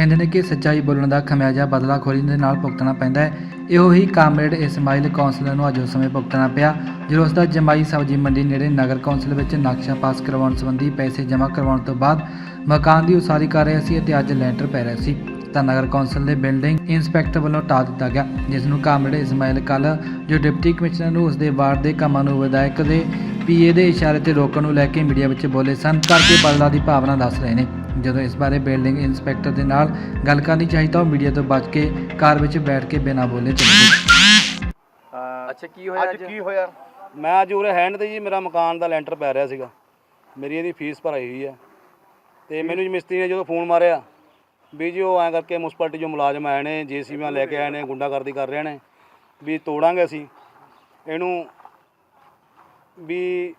ਕਹਿੰਦੇ ਨੇ ਕਿ ਸੱਚਾਈ ਬੋਲਣ ਦਾ ਖਮਿਆਜਾ ਬਦਲਾਖੋਰੀ ਦੇ ਨਾਲ ਭੁਗਤਣਾ ਪੈਂਦਾ ਹੈ। ਇਹੋ ਹੀ ਕਾਮਰੇਡ ਇਸਮਾਈਲ ਕੌਂਸਲਰ ਨੂੰ ਅੱਜ ਉਸ ਸਮੇਂ ਭੁਗਤਣਾ ਪਿਆ, ਜਦੋਂ ਉਸ ਦਾ ਜਮਾਈ ਸਬਜ਼ੀ ਮੰਡੀ ਨੇੜੇ ਨਗਰ ਕੌਂਸਲ ਵਿੱਚ ਨਕਸ਼ਾ ਪਾਸ ਕਰਵਾਉਣ ਸੰਬੰਧੀ ਪੈਸੇ ਜਮ੍ਹਾਂ ਕਰਵਾਉਣ ਤੋਂ ਬਾਅਦ ਮਕਾਨ ਦੀ ਉਸਾਰੀ ਕਰ ਰਿਹਾ ਸੀ ਅਤੇ ਅੱਜ ਲੈਂਟਰ ਪੈ ਰਿਹਾ ਸੀ। ਤਾਂ ਨਗਰ ਕੌਂਸਲ ਦੇ ਬਿਲਡਿੰਗ ਇੰਸਪੈਕਟਰ ਵੱਲੋਂ ਟਾ ਦਿੱਤਾ ਗਿਆ, ਜਿਸ ਨੂੰ ਕਾਮਰੇਡ ਇਸਮਾਈਲ ਕੱਲ ਜੋ ਡਿਪਟੀ ਕਮਿਸ਼ਨਰ ਨੂੰ ਉਸ ਦੇ ਵਾਰਡ ਦੇ ਕੰਮਾਂ ਨੂੰ ਵਿਧਾਇਕ ਦੇ ਪੀਏ ਦੇ ਇਸ਼ਾਰੇ ਤੇ ਰੋਕਣ ਨੂੰ ਲੈ ਕੇ ਮੀਡੀਆ ਵਿੱਚ ਬੋਲੇ ਸਨ। ਕਰਕੇ ਬਦਲਾ ਦੀ ਭਾਵਨਾ ਦੱਸ ਰਹੇ ਨੇ। ਜਦੋਂ ਇਸ ਬਾਰੇ ਬਿਲਡਿੰਗ ਇੰਸਪੈਕਟਰ ਦੇ ਨਾਲ ਗੱਲ ਕਰਨੀ ਚਾਹੀ ਤਾਂ ਉਹ ਮੀਡੀਆ ਤੋਂ ਬਚ ਕੇ ਕਾਰ ਵਿੱਚ ਬੈਠ ਕੇ ਬਿਨਾਂ ਬੋਲੇ ਚਲੇ ਗਏ। ਅੱਛਾ ਕੀ ਹੋਇਆ ਅੱਜ ਕੀ ਹੋਇਆ? ਮੈਂ ਅੱਜ ਉਰੇ ਹੈਂਡ ਤੇ ਜੀ ਮੇਰਾ ਮਕਾਨ ਦਾ ਲੈਂਟਰ ਪੈ ਰਿਹਾ ਸੀਗਾ। ਮੇਰੀ ਇਹਦੀ ਫੀਸ ਭਰਾਈ ਹੋਈ ਹੈ। ਤੇ ਮੈਨੂੰ ਜੀ ਮਿਸਤਰੀ ਨੇ ਜਦੋਂ ਫੋਨ ਮਾਰਿਆ ਵੀ ਜੀ ਉਹ ਐਂ ਕਰਕੇ ਮੁਨਸਪਲਟੀ ਜੋ ਮੁਲਾਜ਼ਮ ਆਏ ਨੇ ਜੀਸੀਬੀਆਂ ਲੈ ਕੇ ਆਏ ਨੇ ਗੁੰਡਾਗਰਦੀ ਕਰ ਰਹੇ ਨੇ ਵੀ ਤੋੜਾਂਗੇ ਅਸੀਂ। ਇਹਨੂੰ ਵੀ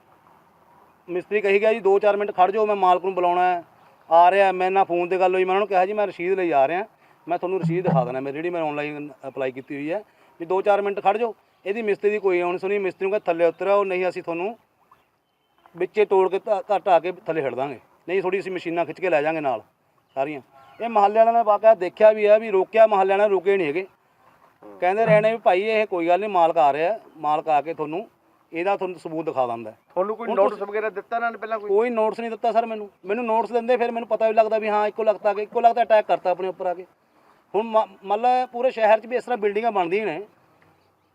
ਮਿਸਤਰੀ ਕਹੀ ਗਿਆ ਜੀ 2-4 ਮਿੰਟ ਖੜ ਜਾਓ, ਮੈਂ ਮਾਲਕ ਨੂੰ ਬੁਲਾਉਣਾ ਹੈ। ਆ ਰਿਹਾ ਮੈਂ ਨਾ ਫੋਨ ਤੇ ਗੱਲ ਹੋਈ, ਮੈਂ ਉਹਨਾਂ ਨੂੰ ਕਿਹਾ ਜੀ, ਮੈਂ ਰਸੀਦ ਲਈ ਆ ਰਿਹਾ। ਮੈਂ ਤੁਹਾਨੂੰ ਰਸੀਦ ਦਿਖਾ ਦੇਣਾ ਮੇਰੀ ਜਿਹੜੀ ਮੈਂ ਆਨਲਾਈਨ ਅਪਲਾਈ ਕੀਤੀ ਹੋਈ ਹੈ। ਵੀ 2-4 ਮਿੰਟ ਖੜ ਜਾਓ, ਇਹਦੀ ਮਿਸਤਰੀ ਦੀ ਕੋਈ ਆਉਣੀ ਸੁਣੀ, ਮਿਸਤਰੀ ਨੂੰ ਕਹਿੰਦਾ ਥੱਲੇ ਉਤਰੋ ਨਹੀਂ ਅਸੀਂ ਤੁਹਾਨੂੰ ਵਿੱਚੇ ਤੋੜ ਕੇ ਧਾ- ਆ ਕੇ ਥੱਲੇ ਛੱਡ ਦਾਂਗੇ। ਨਹੀਂ ਥੋੜੀ ਅਸੀਂ ਮਸ਼ੀਨਾਂ ਖਿੱਚ ਕੇ ਲੈ ਜਾਾਂਗੇ ਨਾਲ, ਸਾਰੀਆਂ। ਇਹ ਮਹੱਲੇ ਵਾਲਿਆਂ ਨੇ ਵਾਕਿਆ ਦੇਖਿਆ ਵੀ ਹੈ, ਵੀ ਰੋਕਿਆ, ਮਹੱਲੇ ਵਾਲਿਆਂ ਨੇ ਰੁਕੇ ਨਹੀਂ ਹੈਗੇ। ਕਹਿੰਦੇ ਰਹੇ ਨੇ ਵੀ ਭਾਈ, ਇਹ ਕੋਈ ਗੱਲ ਨਹੀਂ, ਮਾਲਕ ਆ ਰਿਹਾ ਮਾਲਕ ਆ ਕੇ ਤੁਹਾਨੂੰ ਇਹਦਾ ਤੁਹਾਨੂੰ ਸਬੂਤ ਦਿਖਾ ਦਿੰਦਾ। ਤੁਹਾਨੂੰ ਕੋਈ ਨੋਟਿਸ ਵਗੈਰਾ ਦਿੱਤਾ ਇਹਨਾਂ ਨੇ ਪਹਿਲਾਂ ਕੋਈ? ਕੋਈ ਨੋਟਿਸ ਨਹੀਂ ਦਿੱਤਾ ਸਰ ਮੈਨੂੰ। ਮੈਨੂੰ ਨੋਟਿਸ ਦਿੰਦੇ ਫਿਰ ਮੈਨੂੰ ਪਤਾ ਵੀ ਲੱਗਦਾ ਵੀ ਹਾਂ ਇੱਕੋ ਲਗਤਾ ਕਿ ਇੱਕੋ ਲਗਤਾ ਅਟੈਕ ਕਰਤਾ ਆਪਣੇ ਉੱਪਰ ਆ ਕੇ। ਹੁਣ ਮ- ਮੰਨ ਲਾ ਪੂਰੇ ਸ਼ਹਿਰ 'ਚ ਵੀ ਇਸ ਤਰ੍ਹਾਂ ਬਿਲਡਿੰਗਾਂ ਬਣਦੀਆਂ ਨੇ।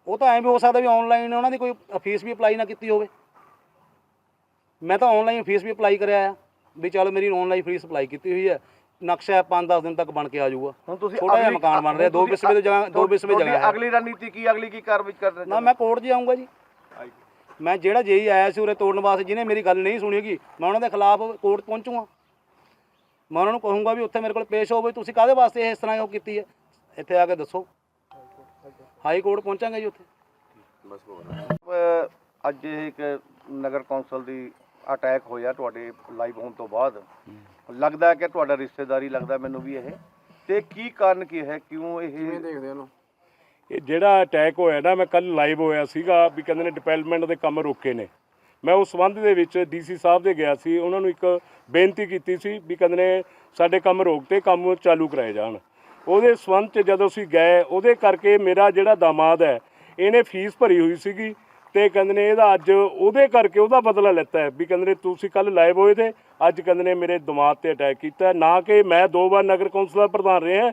ਉਹ ਤਾਂ ਐਂ ਵੀ ਹੋ ਸਕਦਾ ਵੀ ਆਨਲਾਈਨ ਉਹਨਾਂ ਦੀ ਕੋਈ ਫੀਸ ਵੀ ਅਪਲਾਈ ਨਾ ਕੀਤੀ ਹੋਵੇ। ਮੈਂ ਤਾਂ ਆਨਲਾਈਨ ਫੀਸ ਵੀ ਅਪਲਾਈ ਕਰਿਆ ਆ ਵੀ ਚਲ ਮੇਰੀ ਆਨਲਾਈਨ ਫੀਸ ਅਪਲਾਈ ਕੀਤੀ ਹੋਈ ਹੈ ਨਕਸ਼ਾ 5-10 ਦਿਨ ਤੱਕ ਬਣ ਕੇ ਆ ਜਾਊਗਾ। ਹੁਣ ਤੁਸੀਂ ਛੋਟਾ ਜਿਹਾ ਮਕਾਨ ਬਣ ਰਿਹਾ ਦੋ ਤੁਸੀਂ ਬਿਸਵੇ ਦੀ ਜਗ੍ਹਾ ਦੋ ਤੁਹਾਡੀ ਬਿਸਵੇ ਜਗ੍ਹਾ ਹੈ। ਅਗਲੀ ਰਣਨੀਤੀ ਕੀ ਅਗਲੀ ਕੀ ਕਾਰਵਾਈ ਕਰਨਾ ਨਾ ਮੈਂ ਕੋਰਟ 'ਚ ਆਉਂਗਾ ਜੀ। ਮੈਂ ਜਿਹੜਾ ਜੇਈ ਆਇਆ ਸੀ ਉਰੇ ਤੋੜਨ ਵਾਸਤੇ ਜਿਹਨੇ ਮੇਰੀ ਗੱਲ ਨਹੀਂ ਸੁਣੀ ਹੈਗੀ ਮੈਂ ਉਹਨਾਂ ਦੇ ਖਿਲਾਫ ਕੋਰਟ ਪਹੁੰਚੂਗਾ। ਮੈਂ ਉਹਨਾਂ ਨੂੰ ਕਹੂੰਗਾ ਵੀ ਉੱਥੇ ਮੇਰੇ ਕੋਲ ਪੇਸ਼ ਹੋਵੋ ਤੁਸੀਂ ਕਾਹਦੇ ਵਾਸਤੇ ਇਸ ਤਰ੍ਹਾਂ ਉਹ ਕੀਤੀ ਹੈ? ਇੱਥੇ ਆ ਕੇ ਦੱਸੋ। ਹਾਈ ਕੋਰਟ ਪਹੁੰਚਾਂਗੇ ਜੀ ਉੱਥੇ। ਅੱਜ ਇਹ ਇੱਕ ਨਗਰ ਕੌਂਸਲ ਦੀ ਅਟੈਕ ਹੋਇਆ ਤੁਹਾਡੇ ਲਾਈਵ ਹੋਣ ਤੋਂ ਬਾਅਦ। ਲੱਗਦਾ ਹੈ ਕਿ ਤੁਹਾਡਾ ਰਿਸ਼ਤੇਦਾਰੀ ਲੱਗਦਾ ਮੈਨੂੰ ਵੀ ਇਹ। ਤੇ ਕੀ ਕਾਰਨ ਕੀ ਹੈ? ਕਿਉਂ ਇਹ ਇਹ ਜਿਹੜਾ ਅਟੈਕ ਹੋਇਆ ਨਾ, ਮੈਂ ਕੱਲ ਲਾਈਵ ਹੋਇਆ ਸੀਗਾ ਵੀ ਕਹਿੰਦੇ ਨੇ ਡਿਵੈਲਪਮੈਂਟ ਦੇ ਕੰਮ ਰੋਕੇ ਨੇ। ਮੈਂ ਉਸ ਸੰਬੰਧ ਦੇ ਵਿੱਚ ਡੀਸੀ ਸਾਹਿਬ ਦੇ ਗਿਆ ਸੀ, ਉਹਨਾਂ ਨੂੰ ਇੱਕ ਬੇਨਤੀ ਕੀਤੀ ਸੀ ਵੀ ਕਹਿੰਦੇ ਨੇ ਸਾਡੇ ਕੰਮ ਰੋਕ 'ਤੇ, ਕੰਮ ਚਾਲੂ ਕਰਾਏ ਜਾਣ। ਉਹਦੇ ਸੰਬੰਧ 'ਚ ਜਦੋਂ ਅਸੀਂ ਗਏ, ਉਹਦੇ ਕਰਕੇ ਮੇਰਾ ਜਿਹੜਾ ਦਾਮਾਦ ਹੈ, ਇਹਨੇ ਫੀਸ ਭਰੀ ਹੋਈ ਸੀਗੀ ਤੇ ਕਹਿੰਦੇ ਨੇ ਇਹਦਾ ਅੱਜ ਉਹਦੇ ਕਰਕੇ ਉਹਦਾ ਬਦਲਾ ਲੈਤਾ ਹੈ ਵੀ ਕਹਿੰਦੇ ਨੇ ਤੁਸੀਂ ਕੱਲ ਲਾਈਵ ਹੋਏ ਤੇ ਅੱਜ ਕਹਿੰਦੇ ਨੇ ਮੇਰੇ ਦਿਮਾਗ ਤੇ ਅਟੈਕ ਕੀਤਾ ਨਾ ਕਿ ਮੈਂ ਦੋ ਵਾਰ ਨਗਰ ਕੌਂਸਲ ਦਾ ਪ੍ਰਧਾਨ ਰਿਹਾ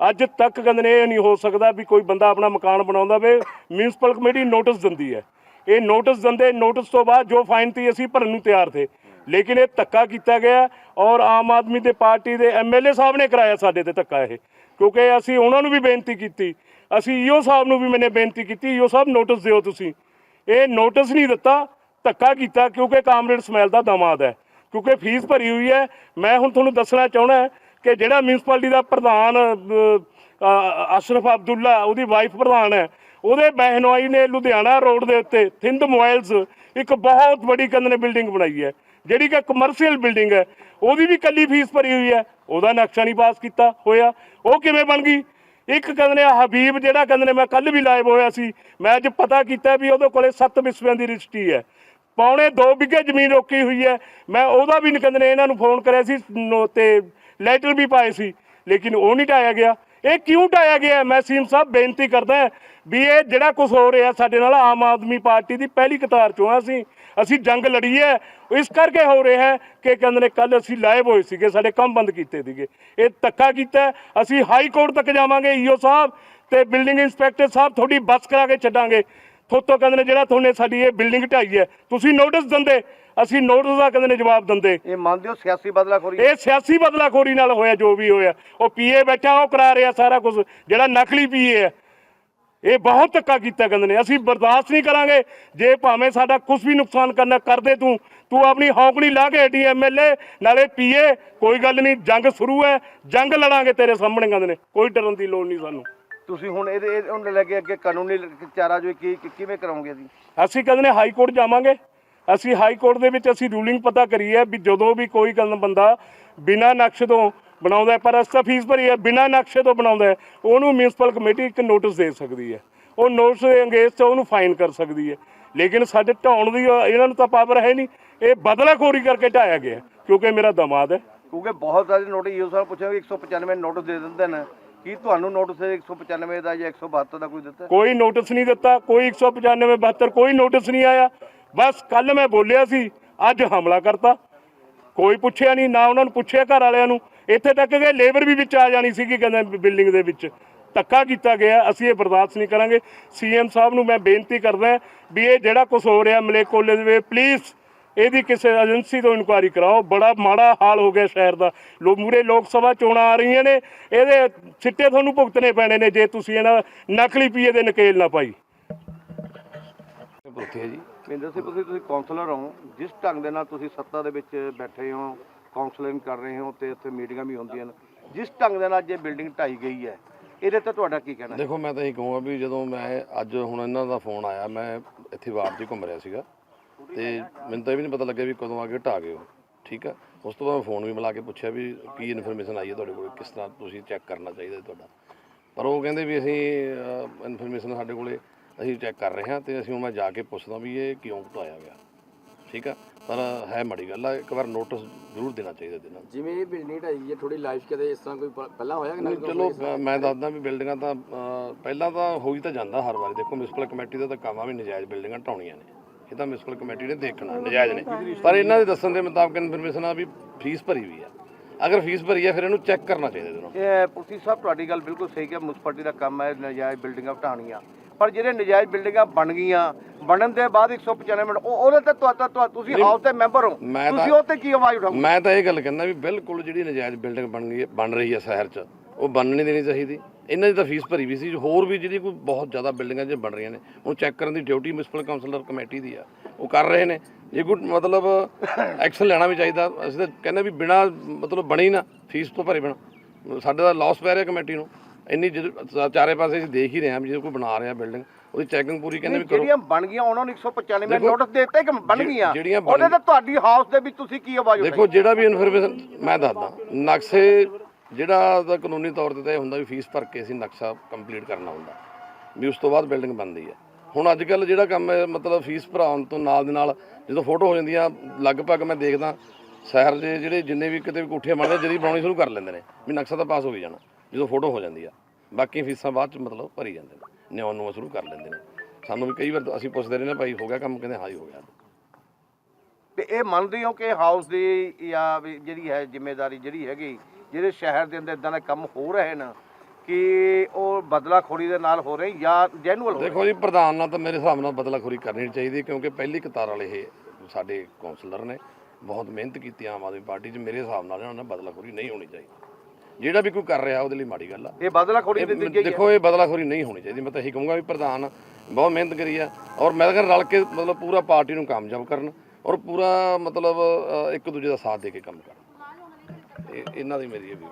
ਅੱਜ ਤੱਕ ਕਹਿੰਦੇ ਨੇ ਇਹ ਨਹੀਂ ਹੋ ਸਕਦਾ ਵੀ ਕੋਈ ਬੰਦਾ ਆਪਣਾ ਮਕਾਨ ਬਣਾਉਂਦਾ ਵੇ। ਮਿਊਨਿਸਪਲ ਕਮੇਟੀ ਨੋਟਿਸ ਦਿੰਦੀ ਹੈ। ਇਹ ਨੋਟਿਸ ਦਿੰਦੇ ਨੋਟਿਸ ਤੋਂ ਬਾਅਦ ਜੋ ਫਾਈਨ ਤੀ ਅਸੀਂ ਭਰਨ ਨੂੰ ਤਿਆਰ ਥੇ ਲੇਕਿਨ ਇਹ ਧੱਕਾ ਕੀਤਾ ਗਿਆ ਔਰ ਆਮ ਆਦਮੀ ਦੇ ਪਾਰਟੀ ਦੇ ਐਮਐਲਏ ਸਾਹਿਬ ਨੇ ਕਰਾਇਆ ਸਾਡੇ ਤੇ ਧੱਕਾ ਇਹ। ਕਿਉਂਕਿ ਅਸੀਂ ਉਹਨਾਂ ਨੂੰ ਵੀ ਬੇਨਤੀ ਕੀਤੀ। ਅਸੀਂ ਈਓ ਸਾਹਿਬ ਨੂੰ ਵੀ ਮੈਨੇ ਬੇਨਤੀ ਕੀਤੀ, ਈਓ ਸਾਹਿਬ ਨੋਟਿਸ ਦਿਓ ਤੁਸੀਂ। ਇਹ ਨੋਟਿਸ ਨਹੀਂ ਦਿੱਤਾ, ਧੱਕਾ ਕੀਤਾ ਕਿਉਂਕਿ ਕਾਮਰੇਡ ਸਮੈਲ ਦਾ ਦਮਾਦ ਹੈ। ਕਿਉਂਕਿ ਫੀਸ ਭਰੀ ਹੋਈ ਹੈ। ਮੈਂ ਹੁਣ ਤੁਹਾਨੂੰ ਦੱਸਣਾ ਚਾਹਣਾ ਕਿ ਜਿਹੜਾ ਮਿਊਨਿਸਪੈਲਿਟੀ ਦਾ ਪ੍ਰਧਾਨ ਅਸ਼ਰਫ ਅਬਦੁੱਲਾ, ਉਹਦੀ ਵਾਈਫ ਪ੍ਰਧਾਨ ਹੈ, ਉਹਦੇ ਬਹਿਨਵਾਈ ਨੇ ਲੁਧਿਆਣਾ ਰੋਡ ਦੇ ਉੱਤੇ ਥਿੰਦ ਮੋਬਾਈਲਸ ਇੱਕ ਬਹੁਤ ਵੱਡੀ ਕੰਦ ਨੇ ਬਿਲਡਿੰਗ ਬਣਾਈ ਹੈ, ਜਿਹੜੀ ਕਿ ਕਮਰਸ਼ੀਅਲ ਬਿਲਡਿੰਗ ਹੈ, ਉਹਦੀ ਵੀ ਕੱਲੀ ਫੀਸ ਭਰੀ ਹੋਈ ਹੈ, ਉਹਦਾ ਨਕਸ਼ਾ ਨਹੀਂ ਪਾਸ ਕੀਤਾ ਹੋਇਆ, ਉਹ ਕਿਵੇਂ ਬਣ ਗਈ? ਇੱਕ ਕਹਿੰਦੇ ਨੇ ਹਬੀਬ, ਜਿਹੜਾ ਕਹਿੰਦੇ ਨੇ ਮੈਂ ਕੱਲ ਵੀ ਲਾਈਵ ਹੋਇਆ ਸੀ, ਮੈਂ ਅੱਜ ਪਤਾ ਕੀਤਾ ਵੀ ਉਹਦੇ ਕੋਲੇ 7 ਵਿਸਵਿਆਂ ਦੀ ਰਜਿਸਟਰੀ ਹੈ, ਪੌਣੇ 2 ਵਿਗੇ ਜ਼ਮੀਨ ਰੋਕੀ ਹੋਈ ਹੈ, ਮੈਂ ਉਹਦਾ ਵੀ ਨੀ ਕਹਿੰਦੇ ਨੇ ਇਹਨਾਂ ਨੂੰ ਫੋਨ ਕਰਿਆ ਸੀ, ਨੋ- ਤੇ ਲੈਟਰ ਵੀ ਪਾਏ ਸੀ, ਲੇਕਿਨ ਉਹ ਨਹੀਂ ਢਾਇਆ ਗਿਆ। ਇਹ ਕਿਉਂ ਢਾਇਆ ਗਿਆ? ਮੈਂ ਸੀਮ ਸਾਹਿਬ ਬੇਨਤੀ ਕਰਦਾ ਵੀ ਇਹ ਜਿਹੜਾ ਕੁਝ ਹੋ ਰਿਹਾ ਸਾਡੇ ਨਾਲ ਆਮ ਆਦਮੀ ਪਾਰਟੀ ਦੀ ਪਹਿਲੀ ਕਤਾਰ ਚੋਂ ਹਾਂ ਅਸੀਂ ਅਸੀਂ ਜੰਗ ਲੜੀ ਹੈ। ਇਸ ਕਰਕੇ ਹੋ ਰਿਹਾ ਹੈ ਕਿ ਕਹਿੰਦੇ ਨੇ ਕੱਲ ਅਸੀਂ ਲਾਇਬ ਹੋਏ ਸੀਗੇ, ਸਾਡੇ ਕੰਮ ਬੰਦ ਕੀਤੇ ਸੀਗੇ। ਇਹ ਧੱਕਾ ਕੀਤਾ ਅਸੀਂ ਹਾਈ ਕੋਰਟ ਤੱਕ ਜਾਵਾਂਗੇ, ਈਓ ਸਾਹਿਬ ਤੇ ਬਿਲਡਿੰਗ ਇੰਸਪੈਕਟਰ ਸਾਹਿਬ ਤੁਹਾਡੀ ਬੱਸ ਕਰਾ ਕੇ ਛੱਡਾਂਗੇ। ਥੋਤੋਂ ਕਹਿੰਦੇ ਨੇ ਜਿਹੜਾ ਤੁਹਾਨੇ ਸਾਡੀ ਇਹ ਬਿਲਡਿੰਗ ਢਾਈ ਹੈ ਤੁਸੀਂ ਨੋਟਿਸ ਦਿੰਦੇ ਅਸੀਂ ਨੋਟਿਸ ਦਾ ਕਹਿੰਦੇ ਨੇ ਜਵਾਬ ਦਿੰਦੇ। ਇਹ ਮੰਨਦੇ ਹੋ ਸਿਆਸੀ ਬਦਲਾਖੋਰੀ? ਇਹ ਸਿਆਸੀ ਬਦਲਾਖੋਰੀ ਨਾਲ ਹੋਇਆ ਜੋ ਵੀ ਹੋਇਆ। ਉਹ ਪੀਏ ਬੈਠਾ ਉਹ ਕਰਾ ਰਿਹਾ ਸਾਰਾ ਕੁਝ ਜਿਹੜਾ ਨਕਲੀ ਪੀਏ ਹੈ। ਇਹ ਬਹੁਤ ਧੱਕਾ ਕੀਤਾ ਕਹਿੰਦੇ ਨੇ ਅਸੀਂ ਬਰਦਾਸ਼ਤ ਨਹੀਂ ਕਰਾਂਗੇ। ਜੇ ਭਾਵੇਂ ਸਾਡਾ ਕੁਝ ਵੀ ਨੁਕਸਾਨ ਕਰਨਾ ਕਰਦੇ ਤੂੰ ਤੂੰ ਆਪਣੀ ਹੌਕਣੀ ਲਾ ਕੇ ਹਟੀ ਐਮਐਲਏ ਨਾਲੇ ਪੀਏ ਕੋਈ ਗੱਲ ਨਹੀਂ ਜੰਗ ਸ਼ੁਰੂ ਹੈ ਜੰਗ ਲੜਾਂਗੇ ਤੇਰੇ ਸਾਹਮਣੇ ਕਹਿੰਦੇ ਨੇ ਕੋਈ ਡਰਨ ਦੀ ਲੋੜ ਨਹੀਂ ਸਾਨੂੰ। ਤੁਸੀਂ ਹੁਣ ਇਹਦੇ ਇਹ- ਉਹਨੂੰ ਲੈ ਕੇ ਅੱਗੇ ਕਾਨੂੰਨੀ ਚਾਰਾ ਜੋ ਕੀ ਕੀ- ਕਿਵੇਂ ਕਰੋਗੇ ਜੀ ਅਸੀਂ ਕਹਿੰਦੇ ਨੇ ਹਾਈ ਕੋਰਟ ਜਾਵਾਂਗੇ। ਅਸੀਂ ਹਾਈ ਕੋਰਟ ਦੇ ਵਿੱਚ ਅਸੀਂ ਰੂਲਿੰਗ ਪਤਾ ਕਰੀ ਹੈ ਵੀ ਜਦੋਂ ਵੀ ਕੋਈ ਗੱਲ ਬੰਦਾ ਬਿਨਾਂ ਨਕਸ਼ੇ ਤੋਂ ਬਣਾਉਂਦਾ ਹੈ, ਪਰ ਅਸਤਾ ਫੀਸ ਭਰੀ ਹੈ ਬਿਨਾਂ ਨਕਸ਼ੇ ਤੋਂ ਬਣਾਉਂਦਾ ਹੈ, ਉਹਨੂੰ ਮਿਊਨਿਸਪਲ ਕਮੇਟੀ ਇੱਕ ਨੋਟਿਸ ਦੇ ਸਕਦੀ ਹੈ। ਉਹ ਨੋਟਿਸ ਦੇ ਅੰਗੇਜ਼ ਤੇ ਉਹਨੂੰ ਫਾਈਨ ਕਰ ਸਕਦੀ ਹੈ। ਲੇਕਿਨ ਸਾਡੇ ਢਾਉਣ ਦੀ ਇਹਨਾਂ ਨੂੰ ਤਾਂ ਪਾਵਰ ਹੈ ਨਹੀਂ। ਇਹ ਬਦਲਾਖੋਰੀ ਕਰਕੇ ਢਾਇਆ ਗਿਆ ਕਿਉਂਕਿ ਮੇਰਾ ਦਮਾਦ ਹੈ। ਕਿਉਂਕਿ ਬਹੁਤ ਸਾਰੇ ਨੋਟਿਸ ਯੂਜ਼ ਸਾਹਿਬ ਪੁੱਛਿਆ ਕਿ 195 ਨੋਟਿਸ ਦੇ ਦਿੰਦੇ ਨੇ। ਕੀ ਤੁਹਾਨੂੰ ਨੋਟਿਸ 195 ਦਾ ਜਾਂ 172 ਦਾ ਕੋਈ ਦਿੱਤਾ? ਕੋਈ ਨੋਟਿਸ ਨਹੀਂ ਦਿੱਤਾ, ਕੋਈ 195 72 ਕੋਈ ਨੋਟਿਸ ਨਹੀਂ ਆਇਆ। ਬਸ ਕੱਲ ਮੈਂ ਬੋਲਿਆ ਸੀ, ਅੱਜ ਹਮਲਾ ਕਰਤਾ। ਕੋਈ ਪੁੱਛਿਆ ਨਹੀਂ, ਨਾ ਉਹਨਾਂ ਨੂੰ ਪੁੱਛਿਆ ਘਰ ਵਾਲਿਆਂ ਨੂੰ। ਇੱਥੇ ਤੱਕ ਕਿ ਲੇਬਰ ਵੀ ਵਿੱਚ ਆ ਜਾਣੀ ਸੀਗੀ, ਕਹਿੰਦੇ ਬਿਲਡਿੰਗ ਦੇ ਵਿੱਚ। ਧੱਕਾ ਕੀਤਾ ਗਿਆ, ਅਸੀਂ ਇਹ ਬਰਦਾਸ਼ਤ ਨਹੀਂ ਕਰਾਂਗੇ। ਸੀਐਮ ਸਾਹਿਬ ਨੂੰ ਮੈਂ ਬੇਨਤੀ ਕਰਦਾ ਵੀ ਇਹ ਜਿਹੜਾ ਕੁਝ ਹੋ ਰਿਹਾ, ਮਲੇਕੋਲੇ ਦੇ ਪਲੀਜ਼ ਇਹਦੀ ਕਿਸੇ ਏਜੰਸੀ ਤੋਂ ਇਨਕੁਆਇਰੀ ਕਰਾਓ। ਬੜਾ ਮਾੜਾ ਹਾਲ ਹੋ ਗਿਆ ਸ਼ਹਿਰ ਦਾ। ਲੋ ਮੂਰੇ ਲੋਕ ਸਭਾ ਚੋਣਾਂ ਆ ਰਹੀਆਂ ਨੇ। ਇਹਦੇ ਸਿੱਟੇ ਤੁਹਾਨੂੰ ਭੁਗਤਣੇ ਪੈਣੇ ਨੇ ਜੇ ਤੁਸੀਂ ਇਹਨਾਂ ਨਕਲੀ ਪੀਏ ਦੇ ਨਕੇਲ ਨਾ ਪਾਈ। ਹੈ ਜੀ। ਮਹਿੰਦਰ ਸਿੰਘ ਤੁਸੀਂ ਤੁਸੀਂ ਕਾਉਂਸਲਰ ਹੋ। ਜਿਸ ਢੰਗ ਦੇ ਨਾਲ ਤੁਸੀਂ ਸੱਤਾ ਦੇ ਵਿੱਚ ਬੈਠੇ ਹੋ ਕਾਉਂਸਲਿੰਗ ਕਰ ਰਹੇ ਹੋ ਤੇ ਇੱਥੇ ਮੀਟਿੰਗਾਂ ਵੀ ਹੁੰਦੀਆਂ ਨੇ ਜਿਸ ਢੰਗ ਦੇ ਨਾਲ ਜੇ ਬਿਲਡਿੰਗ ਢਾਈ ਗਈ ਹੈ ਇਹਦੇ ਤੇ ਤੁਹਾਡਾ ਕੀ ਕਹਿਣਾ ਹੈ? ਦੇਖੋ ਮੈਂ ਤਾਂ ਇਹ ਕਹੂੰਗਾ ਵੀ ਜਦੋਂ ਮੈਂ ਅੱਜ ਹੁਣ ਇਹਨਾਂ ਦਾ ਫੋਨ ਆਇਆ ਮੈਂ ਇੱਥੇ ਵਾਰਡ 'ਚ ਘੁੰਮ ਰਿਹਾ ਸੀਗਾ। ਤੇ ਮੈਨੂੰ ਤਾਂ ਇਹ ਵੀ ਨਹੀਂ ਪਤਾ ਲੱਗਿਆ ਵੀ ਕਦੋਂ ਆ ਕੇ ਢਾ ਗਏ ਹੋ। ਠੀਕ ਆ? ਉਸ ਤੋਂ ਬਾਅਦ ਮੈਂ ਫੋਨ ਵੀ ਮਿਲਾ ਕੇ ਪੁੱਛਿਆ ਵੀ ਕੀ ਇਨਫੋਰਮੇਸ਼ਨ ਆਈ ਹੈ ਤੁਹਾਡੇ ਕੋਲ ਕਿਸ ਤਰ੍ਹਾਂ ਤੁਸੀਂ ਚੈੱਕ ਕਰਨਾ ਚਾਹੀਦਾ ਤੁਹਾਡਾ। ਪਰ ਉਹ ਕਹਿੰਦੇ ਵੀ ਅਸੀਂ ਇਨਫੋਰਮੇਸ਼ਨ ਸਾਡੇ ਕੋਲੇ ਅਸੀਂ ਚੈੱਕ ਕਰ ਰਹੇ ਹਾਂ ਤੇ ਅਸੀਂ ਹੁਣ ਮੈਂ ਜਾ ਕੇ ਪੁੱਛਦਾ ਵੀ ਇਹ ਕਿਉਂ ਢਾਇਆ ਗਿਆ। ਠੀਕ ਆ? ਪਰ ਹੈ ਮਾੜੀ ਗੱਲ ਆ ਇੱਕ ਵਾਰ ਨੋਟਿਸ ਜ਼ਰੂਰ ਦੇਣਾ ਚਾਹੀਦਾ ਨੂੰ। ਜਿਵੇਂ ਇਹ ਬਿਲਡਿੰਗ ਢਾਈ ਹੈ ਥੋੜੀ ਲਾਈਫ ਕਦੇ ਇਸ ਤਰ੍ਹਾਂ ਕੋਈ ਪਹਿਲਾਂ ਹੋਇਆ ਕਿ ਨਹੀਂ ਚਲੋ ਮੈਂ- ਦੱਸਦਾ ਵੀ ਬਿਲਡਿੰਗਾਂ ਤਾਂ ਪਹਿਲਾਂ ਤਾਂ ਹੋਈ ਤਾਂ ਜਾਂਦਾ ਹਰ ਵਾਰੀ। ਦੇਖੋ ਮਿਊਨਿਸਪਲ ਕਮੇਟੀ ਦਾ ਤਾਂ ਕੰਮ ਆ ਵੀ ਨਜਾਇਜ਼ ਬਿਲਡਿੰਗਾਂ ਢਾਉਣੀਆਂ ਨੇ। ਇਹ ਤਾਂ ਮਿਊਨਿਸਪਲ ਕਮੇਟੀ ਨੇ ਦੇਖਣਾ ਨਜਾਇਜ਼ ਨੇ ਪਰ ਇਹਨਾਂ ਦੇ ਦੱਸਣ ਦੇ ਮੁਤਾਬਕ ਇਨਫੋਰਮੇਸ਼ਨ ਆ ਵੀ ਫੀਸ ਭਰੀ ਹੋਈ ਆ। ਅਗਰ ਫੀਸ ਭਰੀ ਆ ਫਿਰ ਇਹਨੂੰ ਚੈੱਕ ਕਰਨਾ ਚਾਹੀਦਾ ਇਹ ਪੁਲਸੀ ਸਾਹਿਬ ਤੁਹਾਡੀ ਗੱਲ ਬਿਲਕੁਲ ਸਹੀ ਹੈ ਮੁਨਸਪਲਟੀ ਦਾ ਕੰਮ ਹੈ ਨਜਾਇਜ਼ ਬਿਲਡਿੰਗਾਂ ਢਾਣੀਆਂ ਪਰ ਜਿਹੜੇ ਨਜਾਇਜ਼ ਬਿਲਡਿੰਗਾਂ ਬਣ ਗਈਆਂ ਬਣਨ ਦੇ ਬਾਅਦ 195 ਮਿੰਟ ਉਹ ਉਹਦੇ ਤੇ ਤੁਹਾਡਾ ਤੁਹਾ- ਤੁਸੀਂ ਹਾਊਸ ਦੇ ਮੈਂਬਰ ਹੋ। ਤੁਸੀਂ ਉਹ ਤੇ ਕੀ ਆਵਾਜ਼ ਉਠਾਓ ਮੈਂ ਤਾਂ ਇਹ ਗੱਲ ਕਹਿੰਦਾ ਵੀ ਬਿਲਕੁਲ ਜਿਹੜੀ ਨਜਾਇਜ਼ ਬਿਲਡਿੰਗ ਬਣ ਗਈ ਬਣ ਰਹੀ ਹੈ ਸ਼ਹਿਰ 'ਚ ਉਹ ਬਣਨ ਨਹੀਂ ਦੇਣੀ ਚਾਹੀਦੀ। ਇਹਨਾਂ ਦੀ ਤਾਂ ਫੀਸ ਭਰੀ ਵੀ ਸੀ ਹੋਰ ਵੀ ਜਿਹੜੀ ਕੋਈ ਬਹੁਤ ਜ਼ਿਆਦਾ ਬਿਲਡਿੰਗਾਂ 'ਚ ਬਣ ਰਹੀਆਂ ਨੇ। ਉਹਨੂੰ ਚੈੱਕ ਕਰਨ ਦੀ ਡਿਊਟੀ ਮਿਊਨਿਸਪਲ ਕਾਉਂਸਲਰ ਕਮੇਟੀ ਦੀ ਆ। ਉਹ ਕਰ ਰਹੇ ਨੇ। ਜੇ ਕੋਈ ਮਤਲਬ ਐਕਸ਼ਨ ਲੈਣਾ ਵੀ ਚਾਹੀਦਾ ਅਸੀਂ ਤਾਂ ਕਹਿੰਦੇ ਵੀ ਬਿਨਾ ਮਤਲਬ ਬਣੀ ਨਾ ਫੀਸ ਤੋਂ ਭਰੇ ਬਿਨਾ। ਸਾਡੇ ਦਾ ਲਾਸ ਪੈ ਰਿਹਾ ਕਮੇਟੀ ਨੂੰ। ਇੰਨੀ ਚਾਰੇ ਪਾਸੇ ਅਸੀਂ ਦੇਖ ਹੀ ਰਹੇ ਹਾਂ ਵੀ ਜੇ ਕੋਈ ਬਣਾ ਰਿਹਾ ਬਿਲਡਿੰਗ ਉਹਦੀ ਚੈਕਿੰਗ ਪੂਰੀ ਕਹਿੰਦੇ ਵੀ ਕਰੋ ਜਿਹੜੀਆਂ ਬਣ ਗਈਆਂ ਉਹਨਾਂ ਨੂੰ 195 ਦੇਖੋ, ਨੋਟਿਸ ਦੇ ਦਿੱਤੇ ਕਿ ਬਣ ਗਈਆਂ। ਬਣ- ਉਹਦੇ ਤੇ ਤੁਹਾਡੀ ਹਾਊਸ ਦੇ ਵਿੱਚ ਤੁਸੀਂ ਕੀ ਆਵਾਜ਼ ਉਠਾਈ? ਦੇਖੋ ਜਿਹੜਾ ਵੀ ਇਨਫੋਰਮੇਸ਼ਨ ਮੈਂ ਦੱਸਦਾ। ਨਕਸ਼ੇ ਜਿਹੜਾ ਤਾਂ ਕਾਨੂੰਨੀ ਤੌਰ ਤੇ ਤਾਂ ਇਹ ਹੁੰਦਾ ਵੀ ਫੀਸ ਭਰ ਕੇ ਅਸੀਂ ਨਕਸ਼ਾ ਕੰਪਲੀਟ ਕਰਨਾ ਹੁੰਦਾ ਵੀ ਉਸ ਤੋਂ ਬਾਅਦ ਬਿਲਡਿੰਗ ਬਣਦੀ ਹੈ ਹੁਣ ਅੱਜ ਕੱਲ ਜਿਹੜਾ ਕੰਮ ਹੈ, ਮਤਲਬ ਫੀਸ ਭਰਾਉਣ ਤੋਂ ਨਾਲ ਦੇ ਨਾਲ ਜਦੋਂ ਫੋਟੋ ਹੋ ਜਾਂਦੀ ਆ ਲਗਭਗ ਮੈਂ ਦੇਖਦਾ ਸ਼ਹਿਰ ਦੇ ਜਿਹੜੇ ਜਿੰਨੇ ਵੀ ਕਿਤੇ ਵੀ ਕੋਠੀਆਂ ਬਣਦੇ ਜਦੀ ਬਣਾਉਣੀ ਸ਼ੁਰੂ ਕਰ ਲੈਂਦੇ ਨੇ, ਵੀ ਨਕਸ਼ਾ ਤਾਂ ਪਾਸ ਹੋ ਹੀ ਜਾਣਾ, ਜਦੋਂ ਫੋਟੋ ਹੋ ਜਾਂਦੀ ਆ। ਬਾਕੀ ਫੀਸਾਂ ਬਾਅਦ ਚ ਮਤਲਬ ਭਰੀ ਜਾਂਦੇ ਨੇ ਨਿਉਣ ਨੂੰ ਸ਼ੁਰੂ ਕਰ ਲੈਂਦੇ ਨੇ। ਸਾਨੂੰ ਵੀ ਕਈ ਵਾਰ ਅਸੀਂ ਪੁੱਛਦੇ ਰਹੇ ਨੇ ਭਾਈ ਹੋ ਗਿਆ ਕੰਮ? ਕਹਿੰਦੇ, ਹਾਂ ਹੀ ਹੋ ਗਿਆ। ਤੇ ਇਹ ਮੰਨਦੇ ਹੋ ਕਿ ਹਾਊਸ ਦੀ ਜਾਂ ਵੀ ਜਿਹੜੀ ਹੈ ਜ਼ਿੰਮੇਵਾਰੀ ਜਿਹੜੀ ਹੈਗੀ ਜਿਹੜੇ ਸ਼ਹਿਰ ਦੇ ਅੰਦਰ ਇਦਾਂ ਦੇ ਕੰਮ ਹੋ ਰਹੇ ਨੇ ਕਿ ਉਹ ਬਦਲਾਖੋਰੀ ਦੇ ਨਾਲ ਹੋ ਰਹੇ ਜਾਂ ਜੈਨੂਅਲ ਹੋ ਰਹੇ? ਦੇਖੋ ਜੀ ਪ੍ਰਧਾਨ ਨਾਲ ਤਾਂ ਮੇਰੇ ਹਿਸਾਬ ਨਾਲ ਬਦਲਾਖੋਰੀ ਕਰਨੀ ਚਾਹੀਦੀ ਹੈ ਕਿਉਂਕਿ ਪਹਿਲੀ ਕਤਾਰ ਵਾਲੇ ਇਹ ਸਾਡੇ ਕਾਉਂਸਲਰ ਨੇ ਬਹੁਤ ਮਿਹਨਤ ਕੀਤੀ ਆਮ ਆਦਮੀ ਪਾਰਟੀ 'ਚ ਮੇਰੇ ਹਿਸਾਬ ਨਾਲ ਇਹਨਾਂ ਨਾਲ ਬਦਲਾਖੋਰੀ ਨਹੀਂ ਹੋਣੀ ਚਾਹੀਦੀ। ਜਿਹੜਾ ਵੀ ਕੋਈ ਕਰ ਰਿਹਾ ਉਹਦੇ ਲਈ ਮਾੜੀ ਗੱਲ ਆ। ਇਹ ਬਦਲਾਖੋਰੀ ਦੇ ਹੈ। ਦੇਖੋ ਇਹ ਬਦਲਾਖੋਰੀ ਨਹੀਂ ਹੋਣੀ ਚਾਹੀਦੀ। ਮੈਂ ਤਾਂ ਇਹੀ ਕਹੂੰਗਾ ਵੀ ਪ੍ਰਧਾਨ ਬਹੁਤ ਮਿਹਨਤ ਕਰੀ ਆ ਔਰ ਮੈਂ ਤਾਂ ਰਲ ਕੇ ਮਤਲਬ ਪੂਰਾ ਪਾਰਟੀ ਨੂੰ ਕਾਮਯਾਬ ਕਰਨ ਔਰ ਪੂਰਾ ਮਤਲਬ ਇੱਕ ਦੂਜੇ ਦਾ ਸਾਥ ਦੇ ਕੇ ਕੰਮ ਕਰਨ। ਇਹ ਇਹਨਾਂ ਦੀ ਮੇਰੀ ਇਹ ਵੀ